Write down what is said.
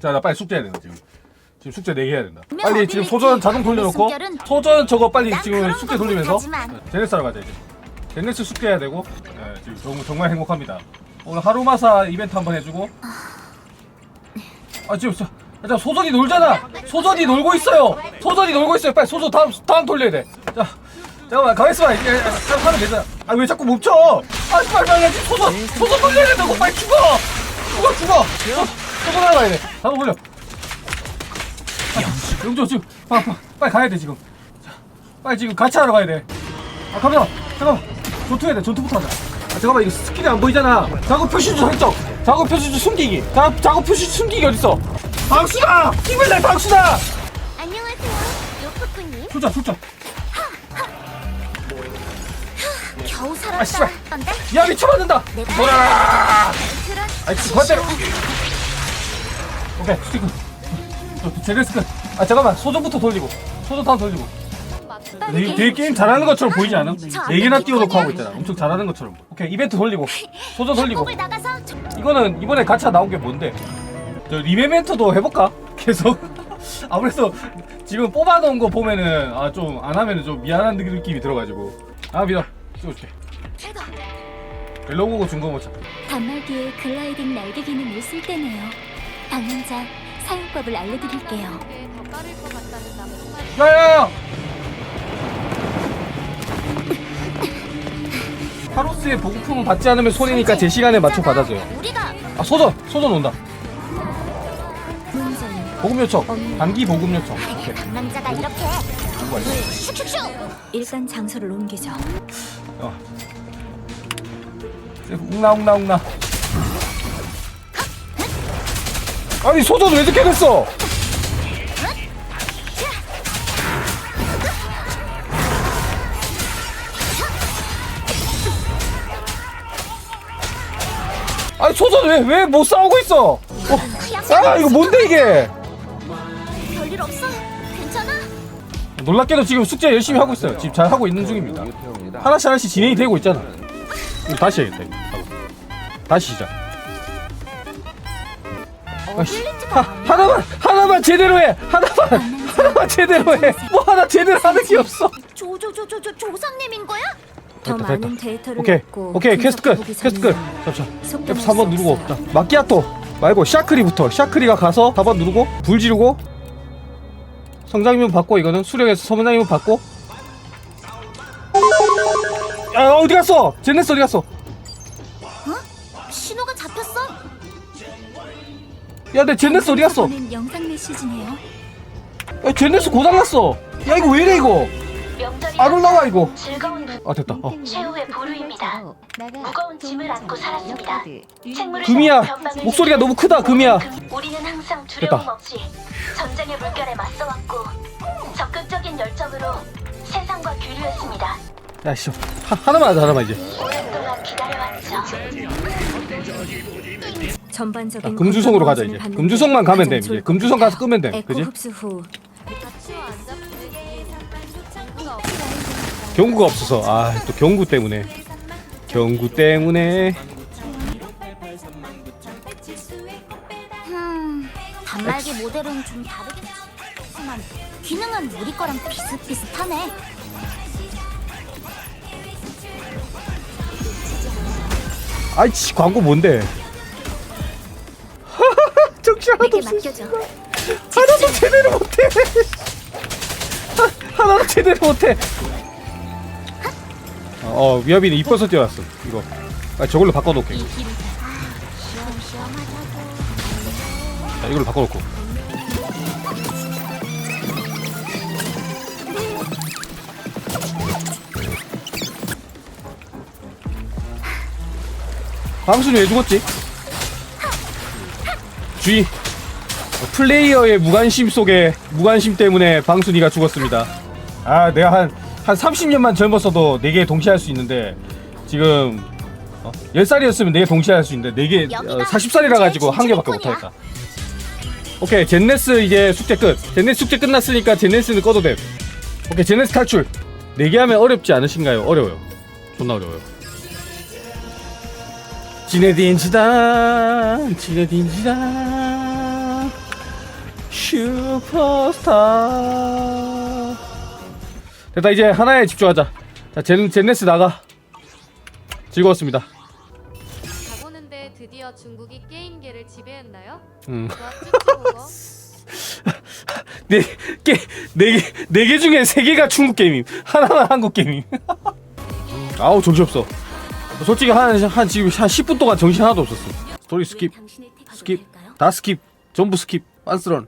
자, 나 빨리 숙제해야 된다 지금. 지금 숙제 4개 해야 된다. 빨리 지금 소전 자동 돌려놓고 소전 저거 빨리 난 지금 숙제 거 돌리면서 못하지만. 제네스하러 가자 이제. 제네스 숙제 해야 되고 네, 지금 정말, 정말 행복합니다. 오늘 하루마사 이벤트 한번 해주고 아 지금 저, 자 소전이 놀잖아. 소전이 놀고 있어요. 소전이 놀고 있어요. 빨리 소전 다음 다음 돌려야 돼. 자 잠깐만 가만있어 봐. 이제 하면 되잖아. 아 왜 자꾸 멈춰? 아 빨리 빨리 빨리 소전 소전 돌려야 된다고 빨리 죽어. 죽어 죽어. 소- 소전 하러 가야 돼. 다음 돌려. 아, 영조 지금 빨리, 빨리, 빨리 가야 돼 지금. 자, 빨리 지금 같이 하러 가야 돼. 아 잠깐만 잠깐만 전투해야 돼 전투부터 하자. 아 잠깐만 이거 스킬이 안 보이잖아. 작업 표시주 설정. 작업 표시주 숨기기. 자, 작업 표시주 숨기기 어딨어? 방수다! 힘을 내 방수다! 안녕하세요. 요프꾸님. 출전 출전. 겨우 아, 살았다. 씨발. 건데? 야 미쳐맞는다. 돌아라. 그런 아이 그대로. 오케이 스티커. 제레스크. 아 잠깐만 소전부터 돌리고 소전 다음 돌리고. 되게, 되게 게임 잘하는 것처럼 보이지 않아? 네 개나 띄워놓고 하고 있잖아. 엄청 잘하는 것처럼. 오케이 이벤트 돌리고 소전 돌리고. 이거는 이번에 가차 나온 게 뭔데? 저 리메멘트도 해볼까? 계속 아무래도 지금 뽑아놓은 거 보면은 아 좀 안 하면은 좀 미안한 느낌이 들어가지고 아 믿어 찍어줄게 벨로고고 준거 못 찾고 단말기에 글라이딩 날개 기능을 쓸 때네요. 방문자 사용법을 알려드릴게요. 야야야 파로스의 보급품은 받지 않으면 손해니까 제 시간에 맞춰 받아줘요 우리가 아 소전 소전 온다 문제는 보급 요청 단기 보급 요청 오케이 강남자가 이렇게? 슉슉슉. 일단 장소를 옮기죠. 어. 웅나 웅나 웅나 아니 소전 왜 이렇게 됐어 아니 소전 왜 왜 못 싸우고 있어 어. 아 이거 뭔데 이게 별일 없어. 괜찮아? 놀랍게도 지금 숙제 열심히 하고 있어요 지금 잘 하고 있는 중입니다 하나씩 하나씩 진행이 되고 있잖아 다시 해야겠다 이거. 다시 시작 아이씨, 하, 하나만 하나만 제대로 해. 하나만 하나만 제대로 해뭐 하나 제대로 하는 게 없어. 조조조조조 조상님인 거야? 더 됐다, 많은 됐다. 데이터를 오케이. 얻고 오케이 퀘스트 끝 퀘스트 끝. 잠시만 F3번 수 누르고 없어요. 없다 마키아토 말고 샤크리부터. 샤크리가 가서 4번 누르고 불 지르고 성장이면 받고 이거는 수령해서 성장이면 받고. 야 어디 갔어? 제네스 어디 갔어? 신호가 잡혔어? 야 내 제네스 어디 갔어? 영상 메시지네요. 야 제네스 고장났어. 야 이거 왜 이래 이거? 명절이 안 올라와 이거. 즐거운 아 됐다. 어. 최후의 보루입니다. 무거운 짐을 안고 살았습니다. 생물을 금이야. 변방을 목소리가 너무 크다 금이야. 금- 우리는 항상 두려움 됐다. 없이 전쟁의 물결에 맞서왔고 적극적인 열정으로 세상과 교류했습니다. 야 씨. 하나만 하자 하나만 이제. 오랫동안 기다려왔죠. 전반적인 자, 금주성으로 가자 이제. 금주성만 가면 돼 이제. 게 금주성 가서 끄면 돼 그지? 흡수 후. 경구가 없어서. 아 또 경구 때문에. 경구 때문에. 음, 단말기 모델은 좀 다르겠지. 하지만 기능은 우리 거랑 비슷비슷하네. 아이씨 광고 뭔데 하나도 내게 없어 맡겨줘. 하나도 제대로 못해. 하- 하나도 제대로 못해. 어, 어 위아비는 이뻐서 뛰어왔어 이거. 아 저걸로 바꿔놓게. 이 시험시험하자고. 자, 이걸로 바꿔놓고. 방순이 왜 죽었지? 주의 플레이어의 무관심 속에 무관심 때문에 방순이가 죽었습니다. 아 내가 한, 한 30년만 젊었어도 4개 동시에 할 수 있는데 지금 어, 10살이었으면 4개 동시에 할 수 있는데 4개 어, 여기가 40살이라 가지고 한 개밖에 못하겠다. 오케이 젠네스 이제 숙제 끝. 젠네스 숙제 끝났으니까 젠네스는 꺼도 돼 오케이 젠네스 탈출. 4개 하면 어렵지 않으신가요? 어려워요. 존나 어려워요. 지네딘지다 지네딘지다 슈퍼스타 됐다 이제 하나에 집중하자 자 젠, 젠네스 나가 즐거웠습니다 가보는데 드디어 중국이 게임계를 지배했나요? 음. 네, 개, 네 개, 네 개 중에 세 개가 중국 게임임. 하나는 한국 게임임. 아우, 정신없어. 솔직히 한, 한, 지금 한 10분 동안 정신 하나도 없었어. 스토리 스킵, 택 스킵, 다 스킵, 전부 스킵, 빤스런.